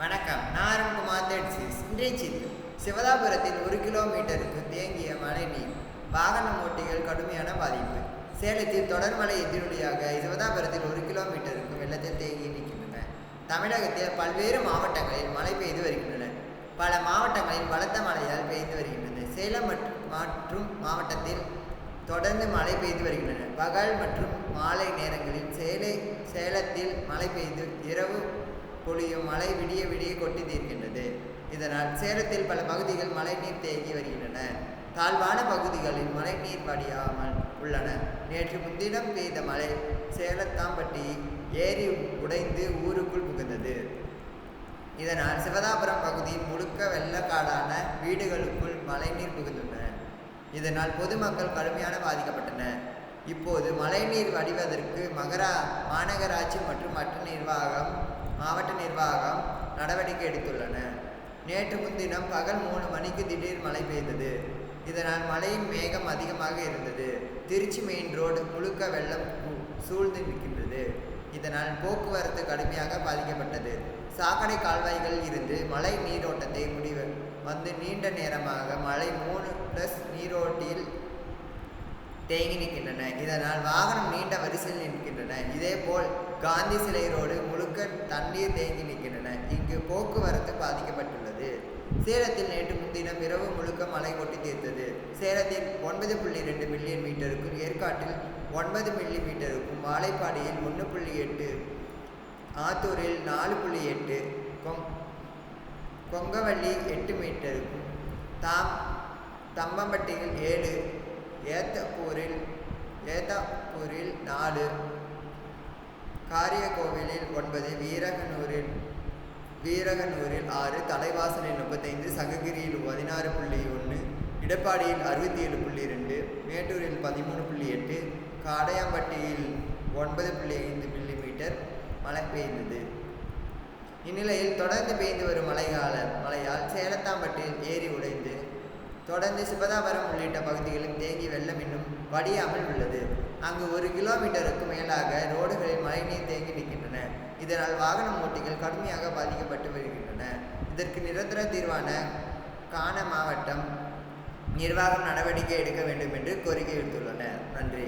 வணக்கம். நான் அருண்குமார் தெட்சிஸ் இன்றைய சிவதாபுரத்தில் ஒரு கிலோமீட்டருக்கு தேங்கிய மழை நீர். வாகன ஓட்டிகள் கடுமையான பாதிப்பு. சேலத்தில் தொடர் மழை எதிரொலியாக சிவதாபுரத்தில் ஒரு கிலோமீட்டருக்கு வெள்ளத்தில் தேங்கி நிற்கின்றன. தமிழகத்தில் பல்வேறு மாவட்டங்களில் மழை பெய்து வருகின்றன. பல மாவட்டங்களில் பலத்த மழையால் பெய்து வருகின்றது. சேலம் மற்றும் மற்றும் மாவட்டத்தில் தொடர்ந்து மழை பெய்து வருகின்றன. பகல் மற்றும் மாலை நேரங்களில் சேலை சேலத்தில் மழை பெய்து இரவு பொழியும் மழை விடிய விடிய கொட்டி தீர்க்கின்றது. இதனால் சேலத்தில் பல பகுதிகள் மழைநீர் தேங்கி வருகின்றன. தாழ்வான பகுதிகளில் மழைநீர் வடியாமல் உள்ளன. நேற்று முன்தினம் பெய்த மழை சேலத்தாம்பட்டி ஏரி உடைந்து ஊருக்குள் புகுந்தது. இதனால் சிவதாபுரம் பகுதி முழுக்க வெள்ளக்காடான வீடுகளுக்குள் மழைநீர் புகுந்துள்ளன. இதனால் பொதுமக்கள் கடுமையான பாதிக்கப்பட்டனர். இப்போது மழைநீர் வடிவதற்கு மகரா மாநகராட்சி மற்றும் மற்ற நிர்வாகம் மாவட்ட நிர்வாகம் நடவடிக்கை எடுத்துள்ளன. நேற்று முன்தினம் பகல் மூணு மணிக்கு திடீர் மழை பெய்தது. இதனால் மழையின் மேகம் அதிகமாக இருந்தது. திருச்சி மெயின் ரோடு முழுக்க வெள்ளம் சூழ்ந்து நிற்கின்றது. இதனால் போக்குவரத்து கடுமையாக பாதிக்கப்பட்டது. சாக்கடை கால்வாய்கள் இருந்து மழை நீரோட்டத்தை முடிவு வந்து நீண்ட நேரமாக மழை மூணு ப்ளஸ் நீரோட்டில் தேங்கி நிற்கின்றன இதனால் வாகனம் நீண்ட வரிசையில் நிற்கின்றன. இதேபோல் காந்தி சிலை ரோடு முழுக்க தண்ணீர் தேங்கி நிற்கின்றன. இங்கு போக்குவரத்து பாதிக்கப்பட்டுள்ளது. சேலத்தில் நேற்று முன்தினம் இரவு முழுக்க மழை கொட்டி தீர்த்தது. சேலத்தில் ஒன்பது புள்ளி ரெண்டு மில்லியன் மீட்டருக்கும் ஏற்காட்டில் ஒன்பது மில்லி மீட்டருக்கும் வாழைப்பாடியில் ஒன்று புள்ளி எட்டு ஆத்தூரில் நாலு புள்ளி எட்டு கொங் கொங்கவள்ளி எட்டு மீட்டருக்கும் தாம் தம்பம்பட்டியில் ஏழு ஏத்தப்பூரில் ஏத்தாப்பூரில் நாலு காரியக்கோவிலில் ஒன்பது வீரகனூரில் வீரகனூரில் ஆறு தலைவாசலில் முப்பத்தைந்து சங்ககிரியில் பதினாறு புள்ளி ஒன்று இடப்பாடியில் அறுபத்தி ஏழு புள்ளி ரெண்டு மேட்டூரில் பதிமூணு புள்ளி எட்டு காடையாம்பட்டியில் ஒன்பது புள்ளி ஐந்து மில்லி மீட்டர் மழை பெய்தது. இந்நிலையில் தொடர்ந்து பெய்து வரும் மழைகால மழையால் சேலத்தாம்பட்டியில் ஏரி உடைந்து தொடர்ந்து சிவதாபுரம் உள்ளிட்ட பகுதிகளில் தேங்கி வெள்ளம் இன்னும் வடியாமல் உள்ளது. அங்கு ஒரு கிலோமீட்டருக்கு மேலாக ரோடுகளில் மழைநீர் தேங்கி நிற்கின்றன. இதனால் வாகன ஓட்டிகள் கடுமையாக பாதிக்கப்பட்டு வருகின்றன. இதற்கு நிரந்தர தீர்வான காண மாவட்டம் நிர்வாகம் நடவடிக்கை எடுக்க வேண்டும் என்று கோரிக்கை விடுத்துள்ளனர். நன்றி.